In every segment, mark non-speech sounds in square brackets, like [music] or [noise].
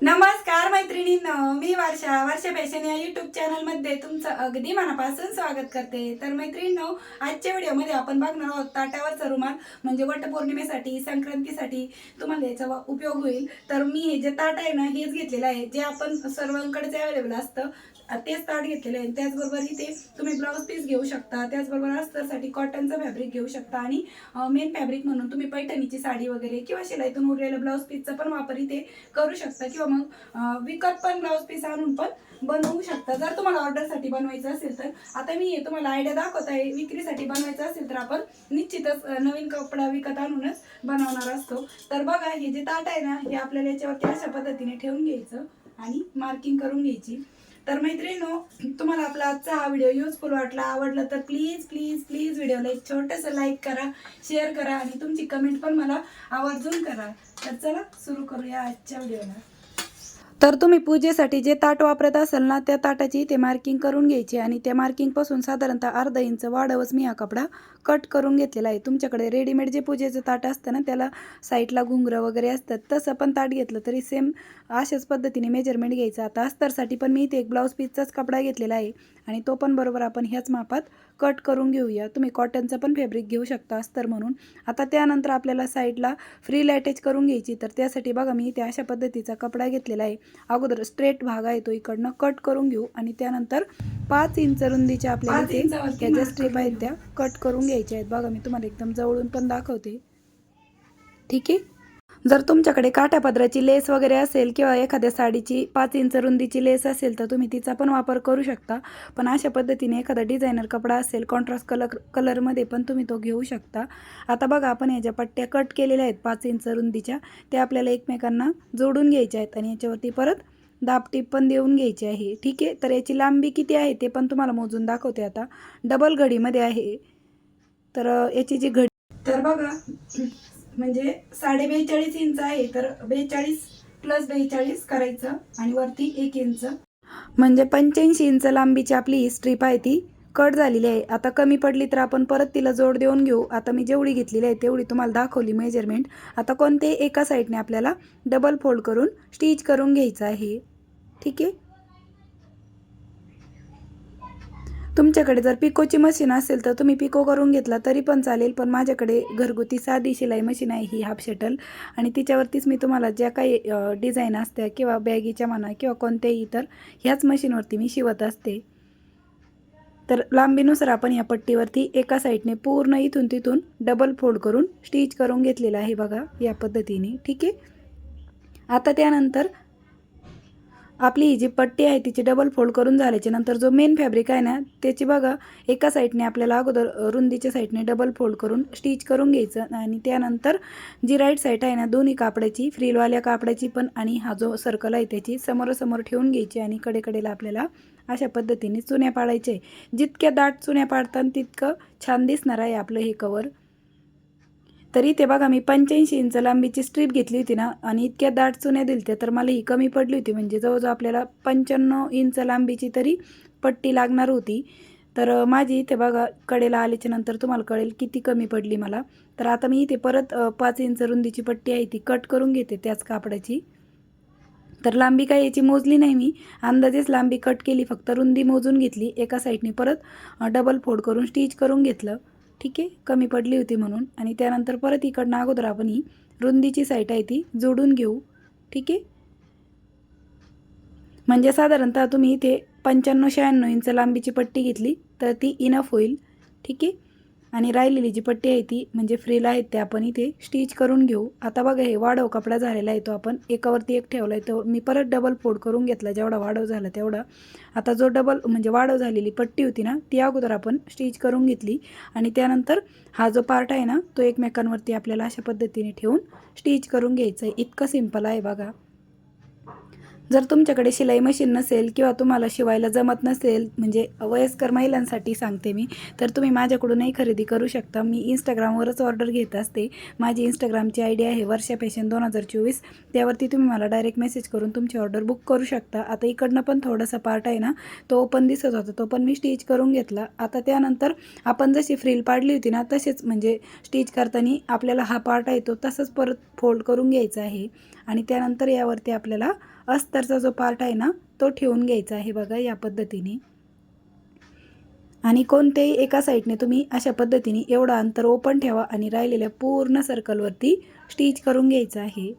नमस्कार मैत्रिणींनो मी वर्षा वर्षा फॅशन या युट्यूब चॅनलमध्ये तुमचं अगदी मनापासून स्वागत करते. तर मैत्रिणींनो आजच्या व्हिडिओमध्ये आपण बघणार आहोत ताटावरचा रुमाल म्हणजे वटपौर्णिमेसाठी संक्रांतीसाठी तुम्हाला याचा उपयोग होईल. तर मी हे जे ताट आहे ना हेच घेतलेलं आहे. जे आपण सर्वांकडेच अवेलेबल असतं तेच ताट घेतलेलं आहे. त्याचबरोबर इथे तुम्ही ब्लाऊज पीस घेऊ शकता त्याचबरोबर अस्तरसाठी कॉटनचं फॅब्रिक घेऊ शकता आणि मेन फॅब्रिक म्हणून तुम्ही पैठणीची साडी वगैरे किंवा शिलाईतून उरलेलं ब्लाऊज पीसचा पण वापर इथे करू शकता किंवा मग विकत पण ब्लाऊज पीस आणून पण बनवू शकता. जर तुम्हाला ऑर्डरसाठी बनवायचं असेल तर. आता मी तुम्हाला आयडिया दाखवत आहे. विक्रीसाठी बनवायचं असेल तर आपण निश्चितच नवीन कपडा विकत आणूनच बनवणार असतो. तर बघा हे जे ताट आहे ना हे आपल्याला याच्यावरती अशा पद्धतीने ठेवून घ्यायचं आणि मार्किंग करून घ्यायची. तर मैत्रिणीनो तुम्हाला आपला आजचा हा व्हिडिओ युजफुल वाटला आवडला तर प्लीज प्लीज प्लीज व्हिडिओला एक छोटंसं लाईक करा शेअर करा आणि तुमची कमेंट पण मला आवर्जून करा. तर चला सुरू करूया आजच्या व्हिडिओला तर तुम्ही पूजेसाठी जे ताट वापरत असाल ना त्या ताटाची ते मार्किंग करून घ्यायची आणि त्या मार्किंगपासून साधारणतः अर्धा इंच वाढवच मी हा कपडा कट करून घेतलेला आहे. तुमच्याकडे रेडीमेड जे पूजेचं ताट असतं ना त्याला साईडला घुंगरं वगैरे असतात तसं पण ताट घेतलं तरी सेम अशाच पद्धतीने मेजरमेंट घ्यायचं. आता अस्तरसाठी पण मी इथे एक ब्लाऊज पीसचाच कपडा घेतलेला आहे आणि तो पण बरोबर आपण ह्याच मापात कट करून घेऊया. तुम्ही कॉटनचा पण फॅब्रिक घेऊ शकता अस्तर म्हणून. आता त्यानंतर आपल्याला साईडला फ्री लॅटेज करून घ्यायची तर त्यासाठी बघा मी इथे अशा पद्धतीचा कपडा घेतलेला आहे. अगोदर स्ट्रेट भाग आहे तो इकडनं कट करून घेऊ आणि त्यानंतर पाच इंच रुंदीच्या आपल्याला पाच इथे इंचावरती त्या ज्या mark स्ट्रीप आहेत त्या कट करून घ्यायचे आहेत. बघा मी तुम्हाला एकदम जवळून पण दाखवते. ठीक आहे? जर तुमच्याकडे काठापदराची लेस वगैरे असेल किंवा एखाद्या साडीची पाच इंच रुंदीची लेस असेल तर तुम्ही तिचा पण वापर करू शकता. पण अशा पद्धतीने एखादा डिझायनर कपडा असेल कॉन्ट्रास्ट कलर कलरमध्ये पण तुम्ही तो घेऊ शकता. आता बघा आपण याच्या पट्ट्या कट केलेल्या आहेत पाच इंच रुंदीच्या त्या आपल्याला एकमेकांना जोडून घ्यायच्या आहेत आणि याच्यावरती परत दाबटीप पण देऊन घ्यायची आहे. ठीक आहे? तर याची लांबी किती आहे ते पण तुम्हाला मोजून दाखवते आता. डबल घडीमध्ये आहे. तर याची जी घडी तर बघा [clears throat] म्हणजे साडे बेचाळीस इंच आहे तर बेचाळीस प्लस बेचाळीस करायचं आणि वरती एक इंच. म्हणजे पंच्याऐंशी इंच लांबीची आपली ही स्ट्रीप आहे ती. कट झालेली आहे. आता कमी पडली तर आपण परत तिला जोड देऊन घेऊ. आता मी जेवढी घेतलेली आहे तेवढी तुम्हाला दाखवली मेजरमेंट आता कोणते एका साईडने आपल्याला डबल फोल्ड करून स्टिच करून घ्यायचं आहे. ठीक आहे? तुमच्याकडे जर पिकोची मशीन असेल तर तुम्ही पिको करून घेतला तरी पण चालेल पण माझ्याकडे घरगुती साधी शिलाई मशीन आहे ही हाफ शटल आणि तिच्यावरतीच मी तुम्हाला ज्या काही डिझाईन असत्या किंवा बॅगीच्या म्हणा किंवा कोणत्याही इतर ह्याच मशीनवरती मी शिवत असते. तर लांबीनुसार आपण या पट्टीवरती एका साईडने पूर्ण इथून तिथून डबल फोल्ड करून स्टिच करून घेतलेलं आहे बघा या पद्धतीने ठीक आहे? आता त्यानंतर आपली ही जी पट्टी आहे तिची डबल फोल्ड करून झाल्याच्यानंतर जो मेन फॅब्रिक आहे ना त्याची बघा एका साईडने आपल्याला अगोदर रुंदीच्या साईडने डबल फोल्ड करून स्टिच करून घ्यायचं आणि त्यानंतर जी राईट साईड आहे ना दोन्ही कापडाची फ्रीलवाल्या कापडाची पण आणि हा जो सर्कल आहे त्याची समोरासमोर ठेवून घ्यायची आणि कडेकडेला आपल्याला अशा पद्धतीने चुन्या पाडायचे जितक्या दाट चुन्या पाडतात तितकं छान दिसणार आहे आपलं हे कवर तरी ते बघा मी पंच्याऐंशी इंच लांबीची स्ट्रीप घेतली होती ना आणि इतक्या दाट चुन्या दिलत्या तर मला ही कमी पडली होती. म्हणजे जवळजवळ आपल्याला पंच्याण्णव इंच लांबीची तरी पट्टी लागणार होती. तर माझी इथे बघा कडेला आल्याच्यानंतर तुम्हाला कळेल किती कमी पडली मला. तर आता मी इथे परत पाच इंच रुंदीची पट्टी आहे ती कट करून घेते त्याच कापडाची. तर लांबी काय याची मोजली नाही मी. अंदाजेच लांबी कट केली फक्त रुंदी मोजून घेतली एका साईडने परत डबल फोड करून स्टिच करून घेतलं. ठीक आहे कमी पडली होती म्हणून. आणि त्यानंतर परत इकडनं अगोदर आपण ही रुंदीची साईट आहे ती जोडून घेऊ. ठीक आहे? म्हणजे साधारणतः तुम्ही इथे पंच्याण्णव शहाण्णव इंच लांबीची पट्टी घेतली तर ती इनफ होईल. ठीक आहे? आणि राहिलेली जी पट्टी आहे ती म्हणजे फ्रीला आहेत ते आपण इथे स्टिच करून घेऊ. आता बघा हे वाढव कपडा झालेला आहे तो आपण. एकावरती एक ठेवला आहे तो मी परत डबल फोड करून घेतला जेवढा वाढव झाला तेवढा. आता जो डबल म्हणजे वाढव झालेली पट्टी होती ना ती अगोदर आपण स्टिच करून घेतली. आणि त्यानंतर हा जो पार्ट आहे ना तो एकमेकांवरती आपल्याला अशा पद्धतीने ठेवून स्टिच करून घ्यायचं आहे. इतकं सिंपल आहे बघा. जर तुमच्याकडे शिलाई मशीन नसेल किंवा तुम्हाला शिवायला जमत नसेल म्हणजे वयस्कर महिलांसाठी सांगते मी तर तुम्ही माझ्याकडूनही खरेदी करू शकता. मी इंस्टाग्रामवरच ऑर्डर घेत असते. माझी इंस्टाग्रामची आय डी आहे वर्षा फॅशन दोन हजार चोवीस. त्यावरती तुम्ही मला डायरेक्ट मेसेज करून तुमची ऑर्डर बुक करू शकता. आता इकडनं पण थोडासा पार्ट आहे ना तो ओपन दिसत होता. तो पण मी स्टिच करून घेतला. आता त्यानंतर आपण जशी फ्रील पाडली होती ना तसेच म्हणजे स्टिच करताना आपल्याला हा पार्ट आहे तो तसंच परत फोल्ड करून घ्यायचा आहे. आणि त्यानंतर यावरती आपल्याला अस्तरचा जो पार्ट आहे ना तो ठेवून घ्यायचा आहे बघा या पद्धतीने. आणि कोणत्याही एका साईडने तुम्ही अशा पद्धतीने एवढं अंतर ओपन ठेवा आणि राहिलेल्या पूर्ण सर्कलवरती स्टिच करून घ्यायचं आहे.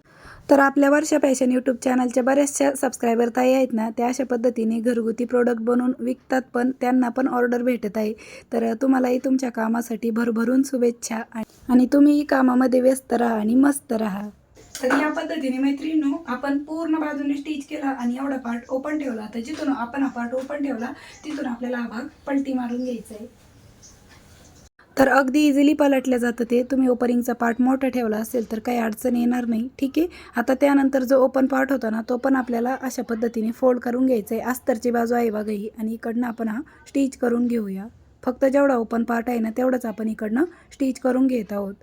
तर आपल्या वर्षा फॅशन यूट्यूब चॅनलच्या बऱ्याचशा सबस्क्रायबर ताई आहेत ना त्या अशा पद्धतीने घरगुती प्रोडक्ट बनवून विकतात पण त्यांना पण ऑर्डर भेटत आहे. तर तुम्हालाही तुमच्या कामासाठी भरभरून शुभेच्छा आणि तुम्हीही कामामध्ये व्यस्त राहा आणि मस्त राहा. तर या पद्धतीने मैत्रिणीनो आपण पूर्ण बाजूने स्टिच केला आणि एवढा पार्ट ओपन ठेवला. तर जिथून आपण हा पार्ट ओपन ठेवला तिथून आपल्याला हा भाग पलटी मारून घ्यायचा आहे. तर अगदी इझिली पलटलं जातं ते. तुम्ही ओपनिंगचा पार्ट मोठा ठेवला असेल तर काही अडचण येणार नाही. ठीक आहे? आता त्यानंतर जो ओपन पार्ट होता ना तो पण आपल्याला अशा पद्धतीने फोल्ड करून घ्यायचा आहे. अस्तरची बाजू आहे बघा ही. आणि इकडनं आपण हा स्टिच करून घेऊया. फक्त जेवढा ओपन पार्ट आहे ना तेवढंच आपण इकडनं स्टिच करून घेत आहोत.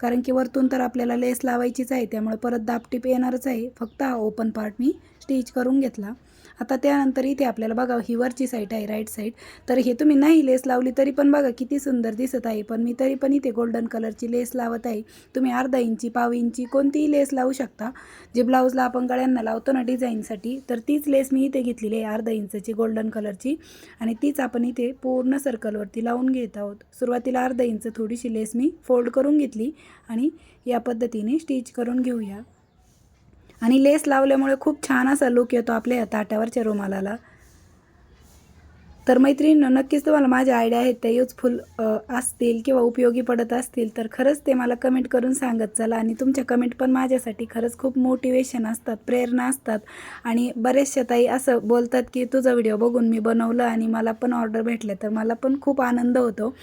कारण की वरतून तर आपल्याला लेस लावायचीच आहे त्यामुळे परत दापटीप येणारच आहे. फक्त हा ओपन पार्ट मी स्टिच करून घेतला. आता त्यानंतर इथे आपल्याला बघा ही वरची साईड आहे राईट साईड तर हे तुम्ही नाही लेस लावली तरी पण बघा किती सुंदर दिसत आहे. पण मी तरी पण इथे गोल्डन कलरची लेस लावत आहे. तुम्ही अर्धा इंची पाव इंची कोणतीही लेस लावू शकता. जे ब्लाऊजला आपण गळ्यांना लावतो ना डिझाईनसाठी तर तीच लेस मी इथे घेतलेली आहे अर्धा इंचची गोल्डन कलरची आणि तीच आपण इथे पूर्ण सर्कलवरती लावून घेत आहोत. सुरुवातीला अर्धा इंच थोडीशी लेस मी फोल्ड करून घेतली. आणि या पद्धतीने स्टिच करून घेऊया. आणि लेस लावल्यामुळे खूप छान असा लुक येतो आपल्या ताटावरच्या रुमालाला. तर मैत्रिणींनो नक्कीच तुम्हाला माझ्या आयडिया आहेत त्या युजफुल असतील किंवा उपयोगी पडत असतील तर खरंच ते मला कमेंट करून सांगत चला. आणि तुमच्या कमेंट पण माझ्यासाठी खरंच खूप मोटिवेशन असतात प्रेरणा असतात. आणि बरेचशा ताई असं बोलतात की तुझा व्हिडिओ बघून मी बनवलं आणि मला पण ऑर्डर भेटले. तर मला पण खूप आनंद होतो.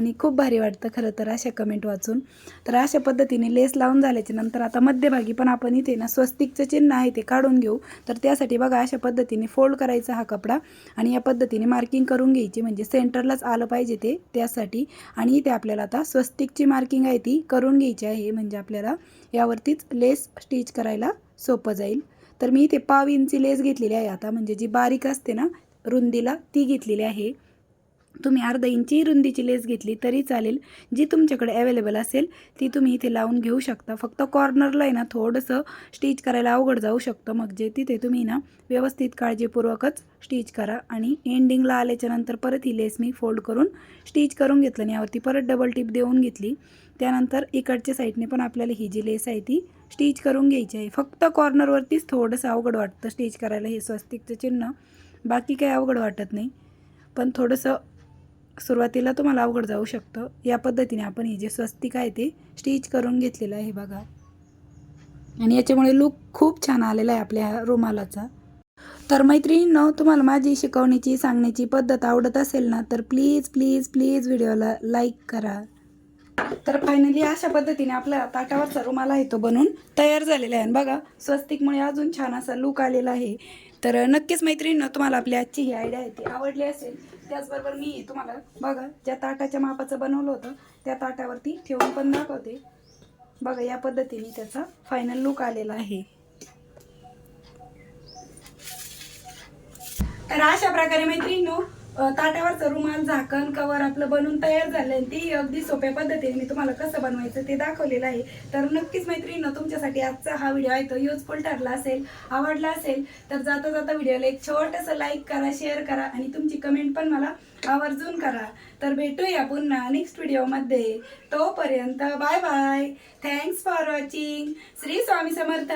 आणि खूप भारी वाटतं खरं तर अशा कमेंट वाचून. तर अशा पद्धतीने लेस लावून झाल्याच्यानंतर आता मध्यभागी पण आपण इथे ना स्वस्तिकचं चिन्ह आहे ते काढून घेऊ. तर त्यासाठी बघा अशा पद्धतीने फोल्ड करायचा हा कपडा आणि या पद्धतीने मार्किंग करून घ्यायची. म्हणजे सेंटरलाच आलं पाहिजे ते त्यासाठी. आणि इथे आपल्याला आता स्वस्तिकची मार्किंग आहे ती करून घ्यायची आहे. म्हणजे आपल्याला यावरतीच लेस स्टिच करायला सोपं जाईल. तर मी इथे पाव इंची लेस घेतलेली आहे आता. म्हणजे जी बारीक असते ना रुंदीला ती घेतलेली आहे. तुम्ही अर्धा इंची रुंदीची लेस घेतली तरी चालेल. जी तुमच्याकडे अवेलेबल असेल ती तुम्ही इथे लावून घेऊ शकता. फक्त कॉर्नरला आहे ना थोडंसं स्टिच करायला अवघड जाऊ शकतं. मग जे तिथे तुम्ही ना व्यवस्थित काळजीपूर्वकच स्टिच करा. आणि एंडिंगला आल्याच्यानंतर परत ही लेस मी फोल्ड करून स्टिच करून घेतलं आणि यावरती परत डबल टिप देऊन घेतली. त्यानंतर इकडच्या साईडने पण आपल्याला ही जी लेस आहे ती स्टिच करून घ्यायची आहे. फक्त कॉर्नरवरतीच थोडंसं अवघड वाटतं स्टिच करायला हे स्वस्तिकचं चिन्ह. बाकी काही अवघड वाटत नाही. पण थोडंसं सुरुवातीला तुम्हाला अवघड जाऊ शकतं. या पद्धतीने आपण हे जे स्वस्तिक आहे ते स्टिच करून घेतलेलं आहे बघा. आणि याच्यामुळे लुक खूप छान आलेला आहे आपल्या रुमालाचा. तर मैत्रिणींनो तुम्हाला माझी शिकवण्याची सांगण्याची पद्धत आवडत असेल ना तर प्लीज प्लीज प्लीज व्हिडिओला लाईक करा. तर फायनली अशा पद्धतीने आपला ताटावरचा रुमाल आहे तो बनून तयार झालेला आहे. बघा स्वस्तिकमुळे अजून छान असा लुक आलेला आहे. तर नक्कीच मैत्रिणींनो तुम्हाला आपली आजची ही आयडिया आहे ती आवडली असेल त्याचबरोबर मी तुम्हाला बघा ज्या ताटाच्या मापाचं बनवलं होतं त्या ताटावरती ठेवून पण दाखवते. बघा या पद्धतीने त्याचा फायनल लुक आलेला आहे. तर अशा प्रकारे मैत्रिणी ताटावरचं रुमाल झाकण कवर आपलं बनवून तयार झालं आणि ती अगदी सोप्या पद्धतीने मी तुम्हाला कसं बनवायचं ते दाखवलेलं आहे. तर नक्कीच मैत्रिणीनं तुमच्यासाठी आजचा हा व्हिडिओ आहे तो युजफुल ठरला असेल आवडला असेल तर जाता जाता व्हिडिओला एक छोटंसं लाईक करा शेअर करा आणि तुमची कमेंट पण मला आवर्जून करा. तर भेटूया पुन्हा नेक्स्ट व्हिडिओमध्ये तोपर्यंत bye bye thanks for watching Shri Swami Samarth.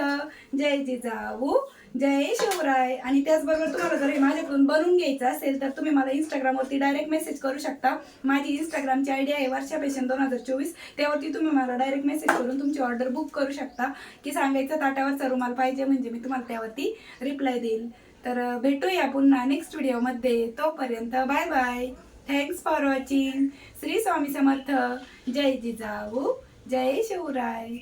जय जिजाऊ. जय शिवराय. आणि त्याचबरोबर तुम्हाला जर हे माझ्याकडून बनवून घ्यायचं असेल तर तुम्ही मला इंस्टाग्रामवरती डायरेक्ट मेसेज करू शकता. माझी इंस्टाग्रामची आयडी आहे वर्षा पेशन दोन हजार चोवीस. त्यावरती तुम्ही मला डायरेक्ट मेसेज करून तुमची ऑर्डर बुक करू शकता. की सांगायचं ताटावरचा रुमाल पाहिजे म्हणजे मी तुम्हाला त्यावरती रिप्लाय देईल. तर भेटूया पुन्हा नेक्स्ट व्हिडिओमध्ये तोपर्यंत bye bye thanks for watching Shri Swami Samarth. जय जिजाऊ. जय शिवराय.